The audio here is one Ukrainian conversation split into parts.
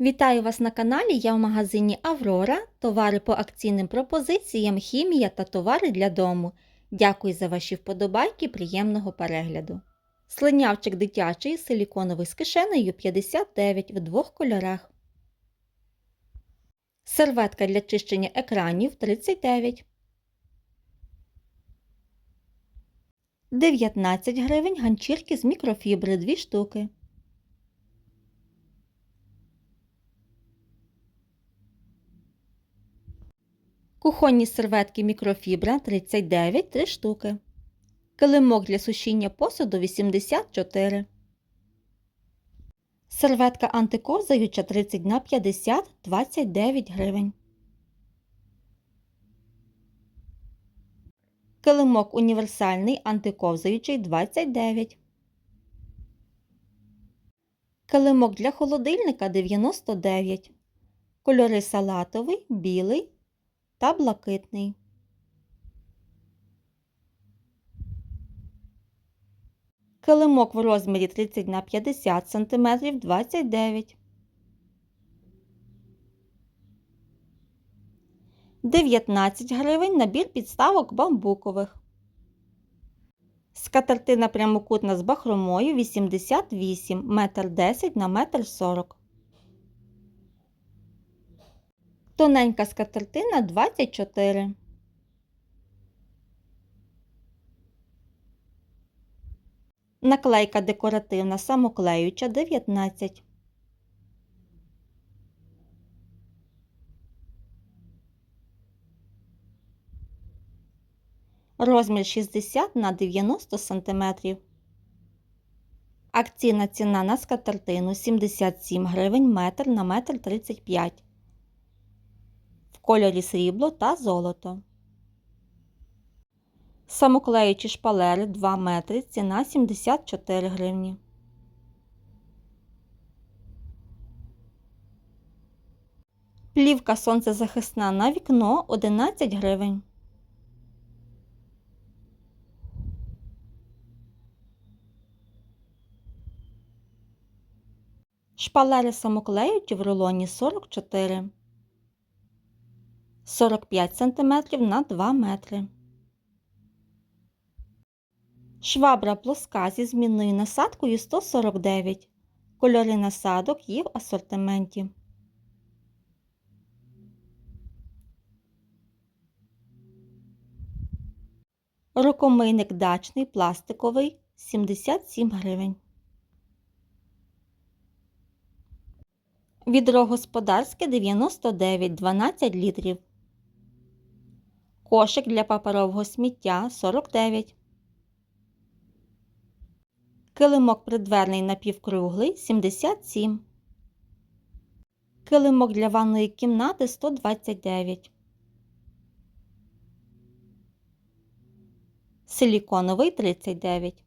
Вітаю вас на каналі. Я в магазині Аврора. Товари по акційним пропозиціям, хімія та товари для дому. Дякую за ваші вподобайки, приємного перегляду. Слинявчик дитячий силіконовий з кишенею 59 в двох кольорах. Серветка для чищення екранів 39. 19 гривень ганчірки з мікрофібри 2 штуки. Кухонні серветки мікрофібра 39 3 штуки. Килимок для сушіння посуду 84. Серветка антиковзаюча 30 на 50 29 гривень. Килимок універсальний антиковзаючий 29. Килимок для холодильника 99. Кольори салатовий, білий та блакитний. Килимок в розмірі 30 на 50 см 29. 19 гривень набір підставок бамбукових. Скатертина прямокутна з бахромою 88 метр 10 на метр 40. Тоненька скатертина 24. Наклейка декоративна самоклеюча 19. Розмір 60 на 90 см. Акційна ціна на скатертину 77 гривень метр на метр 35 в кольорі срібло та золото. Самоклеючі шпалери 2 метри, ціна 74 гривні. Плівка сонцезахисна на вікно 11 гривень. Шпалери самоклеючі в рулоні 44 45 см на 2 метри. Швабра плоска зі змінною насадкою 149. Кольори насадок є в асортименті. Рукомийник дачний пластиковий 77 гривень. Відро господарське 99 12 літрів. Кошик для паперового сміття 49. Килимок придверний напівкруглий 77. Килимок для ванної кімнати 129. Силіконовий 39.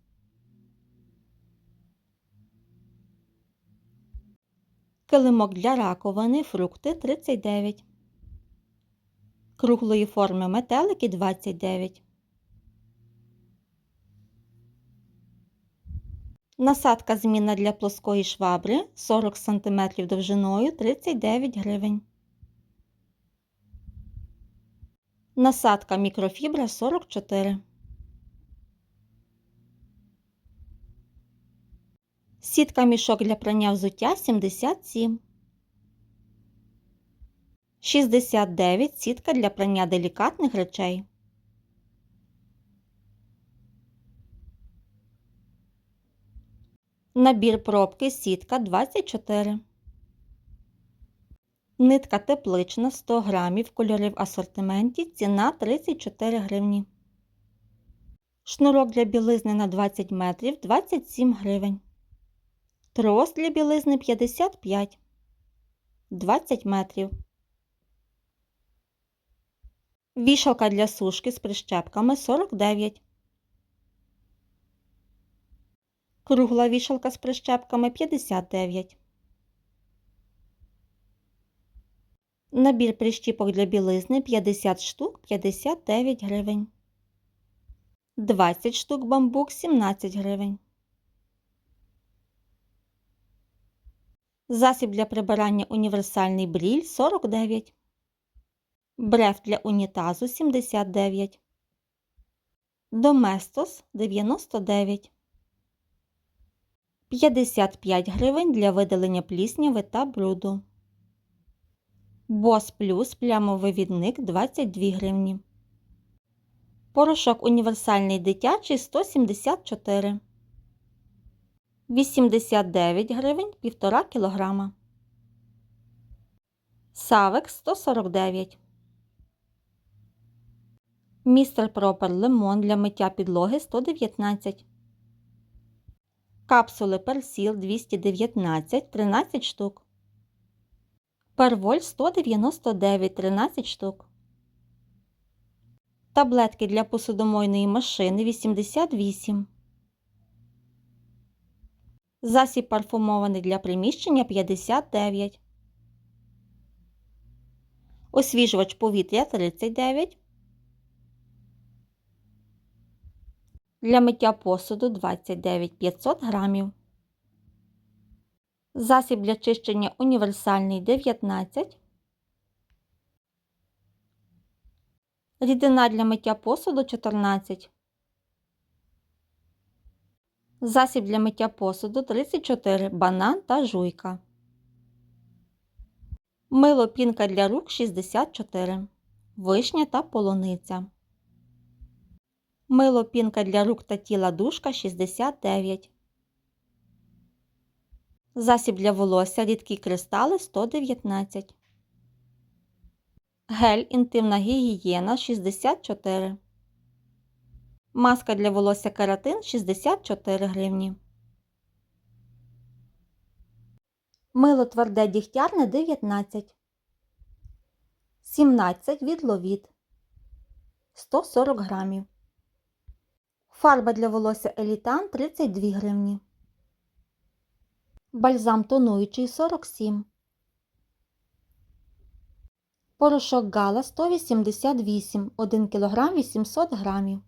Килимок для раковини фрукти 39. Круглої форми метелики 29. Насадка змінна для плоскої швабри 40 см довжиною 39 гривень. Насадка мікрофібра 44. Сітка мішок для прання взуття 77. 69 сітка для прання делікатних речей. Набір пробки сітка 24. Нитка теплична 100 грамів, кольори в асортименті, ціна 34 гривні. Шнурок для білизни на 20 метрів 27 гривень. Трос для білизни 55 20 метрів. Вішалка для сушки з прищепками 49. Кругла вішалка з прищепками 59. Набір прищіпок для білизни 50 штук 59 гривень. 20 штук бамбук 17 гривень. Засіб для прибирання універсальний бріль 49. Бреф для унітазу 79. Доместос 99. 55 гривень для видалення плісняви та бруду. Бос плюс плямовий відник 22 гривні. Порошок універсальний дитячий 174. 89 гривень 1,5 кг. Савек 149. Містер Пропер лимон для миття підлоги 119. Капсули персіл 219 13 штук. Перволь 199 13 штук. Таблетки для посудомойної машини 88. Засіб парфумований для приміщення 59. Освіжувач повітря 39. Для миття посуду 29 500 грамів. Засіб для чищення універсальний 19. Рідина для миття посуду 14. Засіб для миття посуду 34. Банан та жуйка. Мило пінка для рук 64. Вишня та полуниця. Мило пінка для рук та тіла душка 69. Засіб для волосся рідкі кристали 119. Гель інтимна гігієна 64. Маска для волосся кератин 64 гривні. Мило тверде дігтярне 19. 17 від ловіт 140 грамів. Фарба для волосся Елітан 32 гривні. Бальзам тонуючий 47. Порошок Гала 188 1 кг 800 грамів.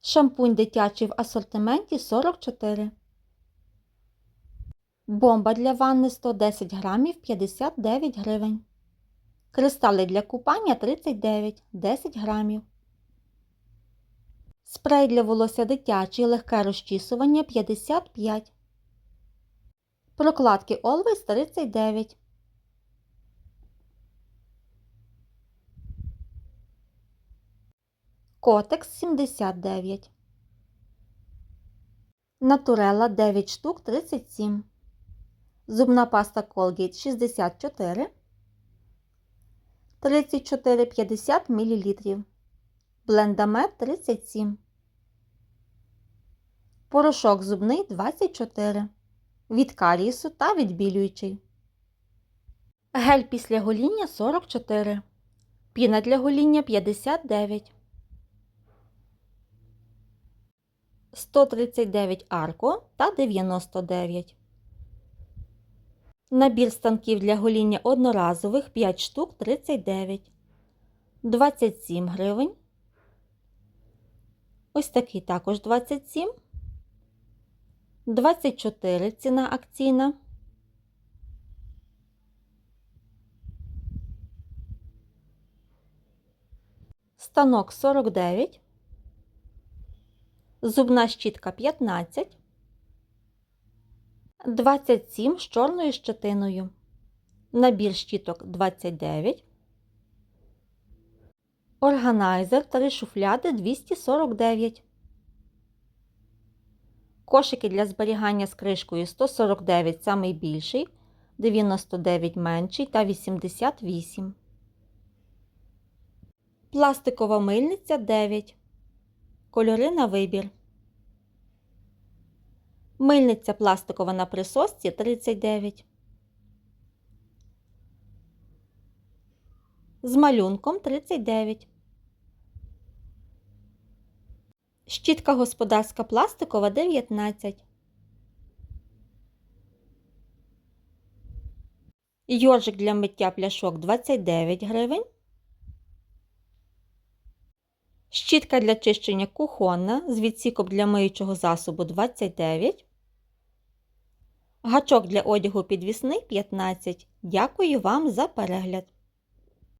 Шампунь дитячий в асортименті 44. Бомба для ванни 110 грамів 59 гривень. Кристали для купання 39 10 грамів. Спрей для волосся дитячий легке розчісування 55. Прокладки Always 39. Котекс 79. Натурелла 9 штук 37. Зубна паста Colgate 64. 34,50 мл. Блендамет 37. Порошок зубний 24. Від карісу та відбілюючий. Гель після гоління 44. Піна для гоління 59. 139 арко та 99. Набір станків для гоління одноразових 5 штук 39. 27 гривень. Ось такий також 27. 24 ціна акційна. Станок 49. Зубна щітка 15. 27 з чорною щетиною. Набір щіток 29. Органайзер 3 шуфляди 249. Кошики для зберігання з кришкою 149 самий більший, 99 менший та 88. Пластикова мильниця 9. Кольори на вибір. Мильниця пластикова на присосці 39. З малюнком 39. Щітка господарська пластикова 19. Йоржик для миття пляшок 29 гривень. Щітка для чищення кухонна з відсіком для миючого засобу 29. Гачок для одягу підвісний 15. Дякую вам за перегляд!